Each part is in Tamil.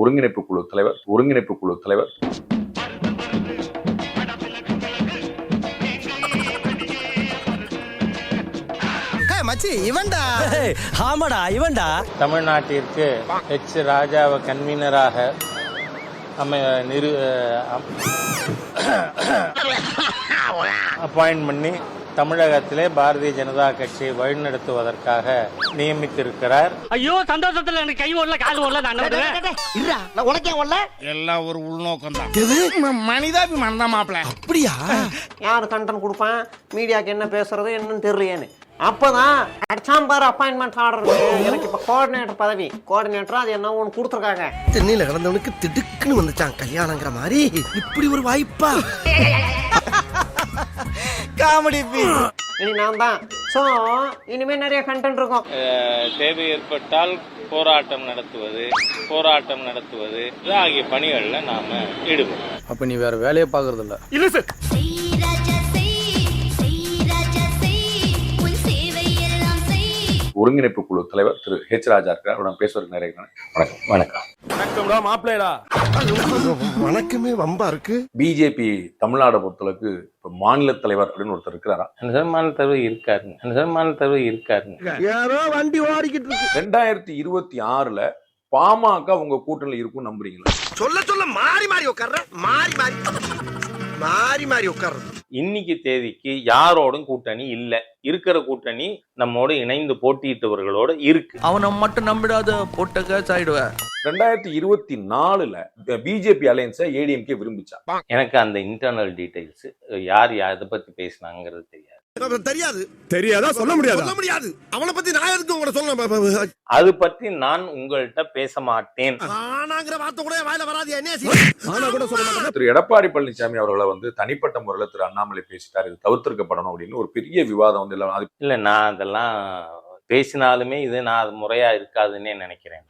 ஒருங்கிணைப்பு குழு தலைவர் ஒருங்கிணைப்பு குழு தலைவர். மச்சி இவன்டா. ஆமாடா இவன்டா. தமிழ்நாட்டிற்கு எச். ராஜாவை கன்வீனராக அமை நிறு அப்பாயிண்ட் பண்ணி தமிழகத்திலே பாரதிய ஜனதா கட்சியை வழிநடத்துவதற்காக நியமித்திருக்கிறார். ஐயோ சந்தோஷத்துல எனக்கு கை ஓடல கால் ஓடல நான்? உனக்கே வரல எல்லாம் ஒரு உள்நோக்கம் தான் மனிதாபிமானம் தான் மாப்பிள்ள அப்படியா? யார் கண்டன் கொடுப்பான்? மீடியாக்கு என்ன பேசுறது என்னன்னு தெரியலையேன்னு அப்பதான் அடிச்சாம் பாரு அப்பாயின்மெண்ட் ஆர்டர் எனக்கு இப்ப கோஆர்டினேட்டர் பதவி. கோஆர்டினேட்டர் அது என்ன ஒன்று கொடுத்துருக்காங்க. தென்னையில கிடந்தவனுக்கு திடுக்குன்னு வந்துச்சான் கல்யாணங்கிற மாதிரி. இப்படி ஒரு வாய்ப்பா? காமெடி பீஸ் இனி நான் தான் ஸோ இனிமே நிறைய கண்டென்ட் இருக்கும். தேவை ஏற்பட்டால் போராட்டம் நடத்துவது போராட்டம் நடத்துவது. இது ஆகிய பணிகளில் நாம ஈடுபடுவோம் அப்ப நீ வேற வேலையே பாக்குறது இல்ல எல்லாம் செய் ஒருங்கிணைப்பு குழு தலைவர் திரு ஹெச் ராஜா இருக்கிறார். பேசுவதற்கு நிறைய வணக்கம். வணக்கம். வணக்கம்டா மாப்பிள்ளைடா. வணக்கமே வம்பா இருக்கு. பிஜேபி தமிழ்நாடு பொறுத்தளவுக்கு இப்ப மாநில தலைவர் அப்படின்னு ஒருத்தர் இருக்கிறாரா? அந்த சன்மான தலைவர் இருக்காருங்க. அந்த சன்மான தலைவர் இருக்காருங்க. யாரோ வண்டி ஓடிக்கிட்டு இருக்கு. ரெண்டாயிரத்தி இருபத்தி ஆறுல பாமக உங்க கூட்டணியில் இருக்கும் நம்புறீங்களா? சொல்ல சொல்ல மாறி மாறி உட்கார்ற மாறி மாறி மாறி மாறி உட்கார்றது. இன்னைக்கு தேதிக்கு யாரோடும் கூட்டணி இல்ல. இருக்கிற கூட்டணி நம்மோடு இணைந்து போட்டியிட்டவர்களோட இருக்கு. அவனை மட்டும் நம்பிடாத போட்ட கேஸ் ஆயிடுவ. ரெண்டாயிரத்தி இருபத்தி நாலுல பிஜேபி அலையன்ஸை ஏடிஎம்கே விரும்பிச்சா எனக்கு அந்த இன்டர்னல் டீடைல்ஸ் யார் யார் இதை பத்தி பேசினாங்கிறது தெரியாது. தெரியாது. தெரியாதா? சொல்ல முடியாதா சொல்ல முடியாது? அவனை பத்தி நான் எதுக்கு உங்களை சொல்ல அது பத்தி நான் உங்கள்கிட்ட பேச மாட்டேன். ஆனாங்கிற வார்த்தை கூட வாயில வராது என்ன ஆனா கூட சொல்ல மாட்டேன். திரு எடப்பாடி பழனிசாமி அவர்களை வந்து தனிப்பட்ட முறையில் திரு அண்ணாமலை பேசிட்டார். இது தவிர்த்திருக்கப்படணும் அப்படின்னு ஒரு பெரிய விவாதம் வந்து எல்லாம் இல்ல நான் அதெல்லாம் பேசினாலுமே இது நான் அது முறையா இருக்காதுன்னே நினைக்கிறேன்.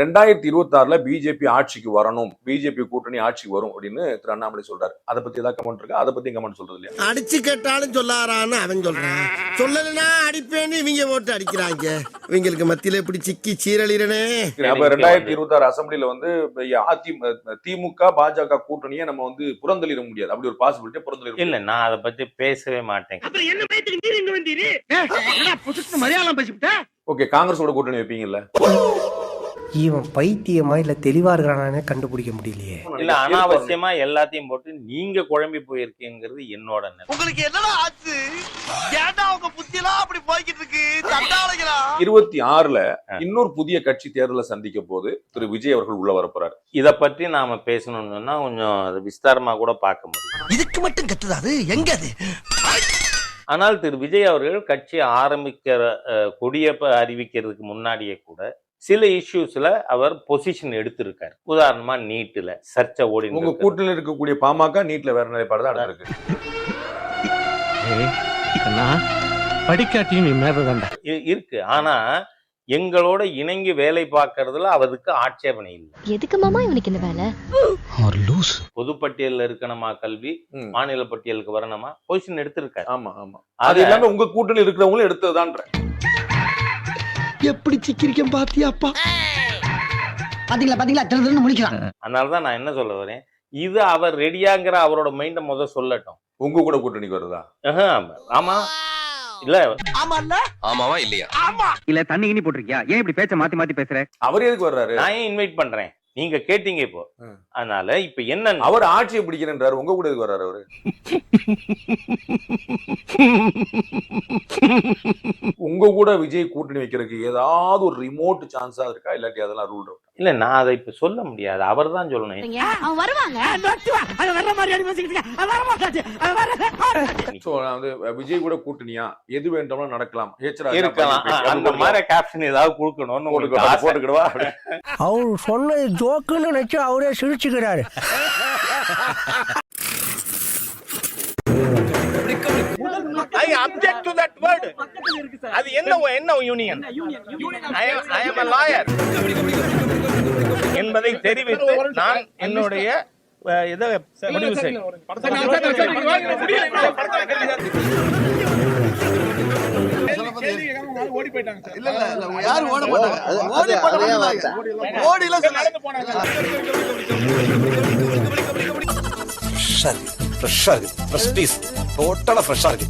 ரெண்டாயிரத்தி இருபத்தி ஆறுல பிஜேபி ஆட்சிக்கு வரணும். பிஜேபி கூட்டணி ஆட்சிக்கு வரும் அப்படின்னு திரு அண்ணாமலை சொல்றாரு. அதை பத்தி ஏதாவது கமெண்ட் இருக்கா? அதை பத்தி கமெண்ட் சொல்றது இல்லையா? அடிச்சு கேட்டாலும் சொல்லாரான்னு அவன் சொல்றான். சொல்லலைன்னா அடிப்பேன்னு இவங்க போட்டு அடிக்கிறாங்க. இவங்களுக்கு மத்தியில இப்படி சிக்கி சீரழிறனே? அப்ப ரெண்டாயிரத்தி இருபத்தி ஆறு அசம்பிளில வந்து திமுக பாஜக கூட்டணியை நம்ம வந்து புறந்தளிட முடியாது. அப்படி ஒரு பாசிபிலிட்டி புறந்தளிட இல்ல நான் அதை பத்தி பேசவே மாட்டேன். அப்புறம் என்ன பயத்துக்கு நீர் இங்க வந்தீரு? மலையாளம் பேசிவிட்ட? ஓகே காங்கிரஸோட கூட்டணி வைப்பீங்கல்ல? இவன் பைத்தியமா இல்ல தெளிவா இருக்கிறானே கண்டுபிடிக்க முடியலையே. இல்ல அனாவசியமா எல்லாத்தையும் போட்டு நீங்க குழம்பி போயிருக்கீங்கிறது என்னோட நிலை. உங்களுக்கு என்னடா ஆச்சு? ஏன்டா உங்க புத்தி எல்லாம் அப்படி போய்கிட்டு இருக்கு? இருபத்தி ஆறுல இன்னொரு புதிய கட்சி தேர்தலை சந்திக்க போது திரு விஜய் அவர்கள் உள்ள வரப்போறாரு இத பற்றி நாம பேசணும்னு சொன்னா கொஞ்சம் அது விஸ்தாரமா கூட பார்க்க முடியும். இதுக்கு மட்டும் கட்டுதா அது? எங்க அது? ஆனால் திரு விஜய் அவர்கள் கட்சி ஆரம்பிக்கிற அஹ், கொடிய ப- அறிவிக்கிறதுக்கு முன்னாடியே கூட சில இஷ்யூஸ்ல அவர் பொசிஷன் எடுத்திருக்காரு. உதாரணமா நீட்டுல சர்ச்சை ஓடி உங்க கூட்டணியில் இருக்கக்கூடிய பாமக நீட்ல வேற நிலைப்பாடு தான் இருக்கு படிக்காட்டியும் இருக்கு. ஆனா எங்களோட இணங்கி வேலை பார்க்கறதுல அவருக்கு ஆட்சேபனை இல்லை. எதுக்கு மாமா இவனுக்கு இந்த வேலை? பொதுப்பட்டியல்ல இருக்கணுமா கல்வி. மாநில பட்டியலுக்கு வரணுமா? பொசிஷன் எடுத்திருக்காரு. ஆமா ஆமா. அது இல்லாம உங்க கூட்டணி இருக்கிறவங்களும் எடுத்ததுதான்ற எப்படி சிக்கிரிக்கம் பாத்தியாப்பா பாத்தீங்களா பாத்தீங்களா? திருதுன்னு முடிக்கலாம் அதனாலதான் நான் என்ன சொல்ல வரேன்? இது அவர் ரெடியாங்கிற அவரோட மைண்ட முத சொல்லட்டும். உங்க கூட கூட்டணிக்கு வருதா? ஆமா. இல்ல. ஆமா இல்ல ஆமாவா இல்லையா? இல்ல தண்ணி இனி போட்டிருக்கியா? ஏன் இப்படி பேச்ச மாத்தி மாத்தி பேசுற? அவர் எதுக்கு வர்றாரு? நான் ஏன் இன்வைட் பண்றேன்? நீங்க கேட்டீங்க இப்போ. அதனால இப்ப என்ன அவர் ஆட்சியை பிடிக்கிறேன்றாரு. உங்க கூட வர்றாரு அவரு? உங்க கூட விஜய் கூட்டணி வைக்கிறதுக்கு ஏதாவது ஒரு ரிமோட் சான்ஸா இருக்கா? இல்லாட்டி அதெல்லாம் ரூல் இல்ல நான் அதை இப்ப சொல்ல முடியாது. அவர் தான் சொல்லணும். அவன் வருவாங்க. விஜய் கூட கூட்டணியா? எது வேண்டாமலும் நடக்கலாம். இருக்கலாம். அந்த மாதிரி கேப்ஷன் ஏதாவது கொடுக்கணும்னு. போட்டுக்கிடுவா? அவர் சொன்னது ஜோக்குன்னு நினைச்சு அவரே சிரிச்சுக்கிறாரு I object to that word அது என்ன என்ன union I am a lawyer என்பதை தெரிவித்து நான் என்னுடைய இதை முடிவு செய்ய ஓடி போயிட்டாங்க சார் இல்ல இல்ல இல்ல யாரும் ஓட மாட்டாங்க ஓடி போட ஓடி இல்ல நடந்து போனாங்க ஃப்ரெஷ்ஷா இருக்கு ஃப்ரெஷ் பீஸ் டோட்டலா ஃப்ரெஷ்ஷா இருக்கு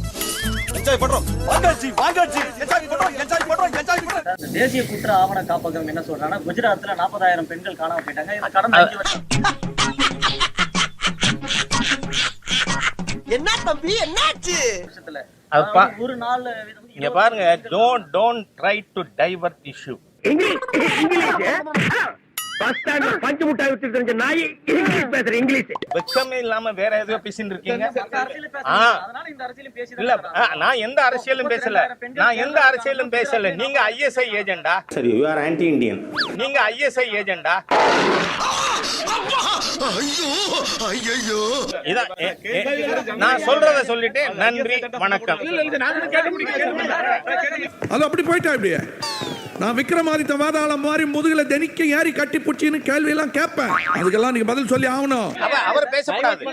என்ஜாய் பண்றோம் வாங்காச்சி வாங்காச்சி என்ஜாய் பண்றோம் என்ஜாய் பண்றோம் என்ஜாய் பண்றோம் தேசிய குற்ற ஆவண காப்பகம் என்ன சொல்றாங்கன்னா குஜராத்ல நாற்பதாயிரம் பெண்கள் காணாம போயிட்டாங்க இது கடந்த அஞ்சு வருஷம் என்ன தம்பி என்னாச்சு வருஷத்துல அது பா- அதாவது ஒரு நாள் இங்க பாருங்க don't don't try to divert issue பஞ்சு முட்டாய் நாய் இங்கிலீஷ் பேசுற இங்கிலீஷ். வெக்கமே இல்லாம வேற ஏதோ பேசிட்டு இருக்கீங்க. இல்ல நான் எந்த அரசியலும் பேசல. நான் எந்த அரசியலும் பேசல. நீங்க ஐஎஸ்ஐ ஏஜெண்டா சரி யூ ஆர் ஆன்டி இந்தியன் நீங்க ஐஎஸ்ஐ ஏஜெண்டா நான் சொல்றத சொல்லிட்டு நன்றி வணக்கம். அது அப்படி போயிட்டா இப்படியே? நான் விக்ரமாதித்த வாதாளம் மாதிரி முதுகுல தெனிக்க ஏறி கட்டி புடிச்சின்னு கேள்வி எல்லாம் கேட்பேன். அதுக்கெல்லாம் நீங்க பதில் சொல்லி ஆகணும். அவ- அவர் பேசக்கூடாது.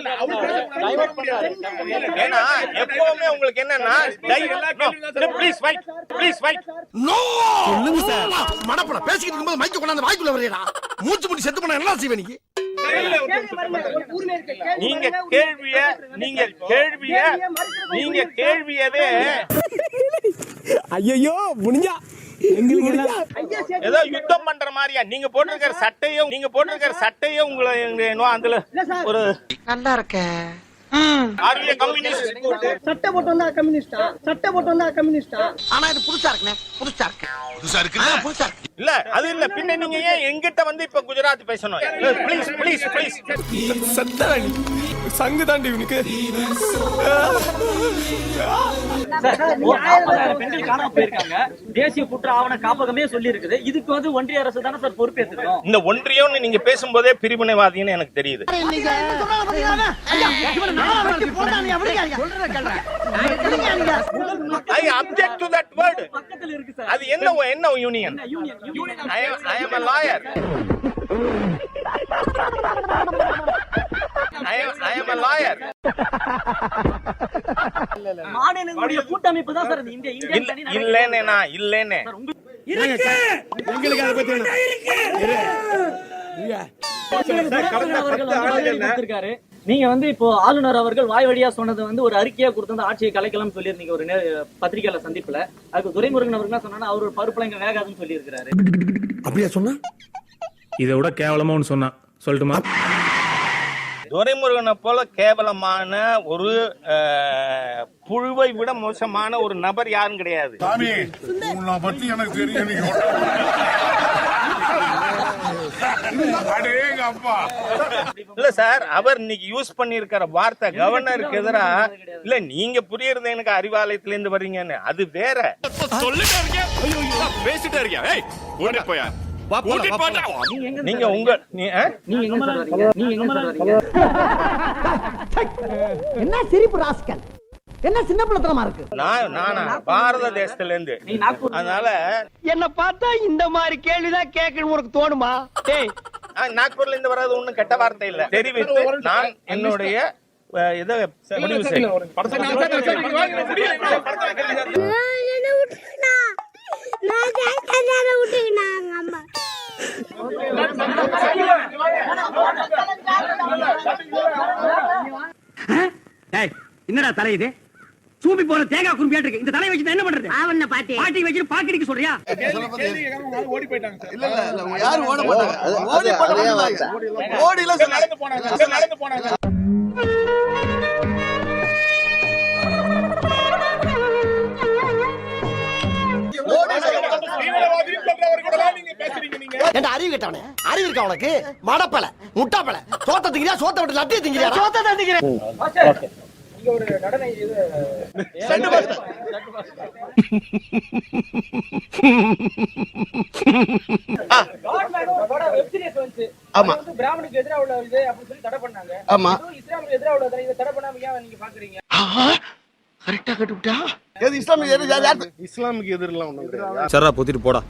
ஏன்னா எப்பவுமே உங்களுக்கு என்னன்னா please wait please wait no! சொல்லுங்க சார். மடப்பட பேசிக்கிட்டு இருக்கும்போது மைக்க கொண்டாந்து வாய்க்குள்ள வரையடா மூச்சு முடி செத்து போனா என்ன செய்வே நீ நீங்க கேள்விய நீங்க கேள்விய நீங்க கேள்வியவே ஐயோ முடிஞ்சா எங்களுக்கு ஏதோ யுத்தம் பண்ற மாதிரியா? நீங்க போட்டிருக்கிற சட்டையும் நீங்க போட்டிருக்கிற சட்டையும் உங்களை எங்க- என்னவோ அதுல ஒரு நல்லா இருக்க. சட்டை போட்டு வந்தா கம்யூனிஸ்டா? சட்டை போட்டு வந்தா கம்யூனிஸ்டா? ஆனா இது புதுசா இருக்குனே புதுசா இருக்கு. புதுசா இருக்கு புதுசா இருக்கு. இல்ல அது இல்ல. பின்ன நீங்க ஏன் எங்கிட்ட வந்து இப்ப குஜராத் பேசணும்? ப்ளீஸ் ப்ளீஸ் ப்ளீஸ் சத்தாணி சங்கு தாண்டி இவனுக்கு. பெண்கள் காணாம போயிருக்காங்க தேசிய குற்ற ஆவண காப்பகமே சொல்லி இருக்குது இதுக்கு வந்து ஒன்றிய அரசு தானே சார் பொறுப்பேற்றுக்கணும் இந்த ஒன்றியம்னு நீங்க பேசும்போதே பிரிவினைவாதின்னு எனக்கு தெரியுது. I object to that word பக்கத்துல இருக்கு சார். அது என்ன என்ன union I I am a lawyer மாநிலங்களுடைய கூட்டமைப்பு தான் சார் இந்திய இந்திய நான் எங்களுக்கு அதை பத்தி. நீங்க வந்து இப்போ ஆளுநர் அவர்கள் வாய் வழியா சொன்னது வந்து ஒரு அறிக்கையா கொடுத்து ஆட்சியை கலைக்கலாம் சொல்லியிருந்தீங்க ஒரு நே- பத்திரிகையாளர் சந்திப்புல. அதுக்கு துரைமுருகன் அவர்கள் என்ன சொன்னா அவர் ஒரு பருப்புல இங்க வேகாதுன்னு சொல்லியிருக்கிறாரு. அப்படியா சொன்னா? இதை விட கேவலமா ஒன்று சொன்னான். சொல்லட்டுமா? துரைமுருகனை போல கேவலமான ஒரு புழுவை விட மோசமான ஒரு நபர் யாரும் கிடையாது. பத்தி எனக்கு தெரியும் இல்ல சார் அவர் இன்னைக்கு யூஸ் பண்ணிருக்கிற வார்த்தை கவர்னருக்கு எதிரா இல்ல நீங்க புரியறது எனக்கு அறிவாலயத்துல இருந்து வர்றீங்கன்னு அது வேற. பேசிட்டே இருக்கியா ஏய் ஓடி போயா. நீங்க எங்க நீங்க உங்க என்ன சிரிப்பு ராஸ்கல்? என்ன சின்ன பிள்ளைத்தனமா இருக்கு? நான் நானா? பாரத தேசத்துல இருந்து அதனால என்ன பார்த்தா இந்த மாதிரி கேள்விதான் கேட்கணும் உனக்கு தோணுமா? டேய். நாக்பூர்ல இருந்து வர்றது ஒண்ணும் கெட்ட வார்த்தை இல்ல. தெரிவித்து நான் என்னுடைய இதை முடிவு செய்ய என்னடா தலை இது? சூம்பி போன தேங்காய் குறும்பியாட்டு இருக்கு? இந்த தலையை வச்சு என்ன பண்றது? ஆவண்ண பாட்டி. பாட்டி வச்சு பாக்கெட்டுக்கு சொல்றியா? ஓடி போயிட்டாங்க சார். இல்ல இல்ல இல்ல யாரும் ஓட மாட்டாங்க. ஓடி போட மாட்டாங்க ஓடி இல்ல சொன்னா நடந்து போனாங்க நடந்து போனாங்க தீவிரவாதின்னு சொல்றவர் கூடலாம் நீங்க பேசுறீங்க நீங்க ஏன்டா அறிவு கேட்டவனே? அறிவு இருக்கா உனக்கு? மடப்பல முட்டாப்பல சோத்த திங்கிறியா சோத்த விட்டு லட்டிய திங்கிறியா சோத்த தான் திங்கிறேன் ஆமா. பிராமணுக்கு எதிராக உள்ள இது அப்படின்னு சொல்லி தடை பண்ணாங்க. ஆமா. இஸ்லாமுக்கு எதிராக உள்ள இதை தடை பண்ணாம ஏன் நீங்க பாக்குறீங்க? கரெக்டா கட்டுவிட்டா எது இஸ்லாமிய எது யார் யார்? இஸ்லாமுக்கு எதிரெல்லாம் கிடையாது. சரா பொத்திட்டு போடா.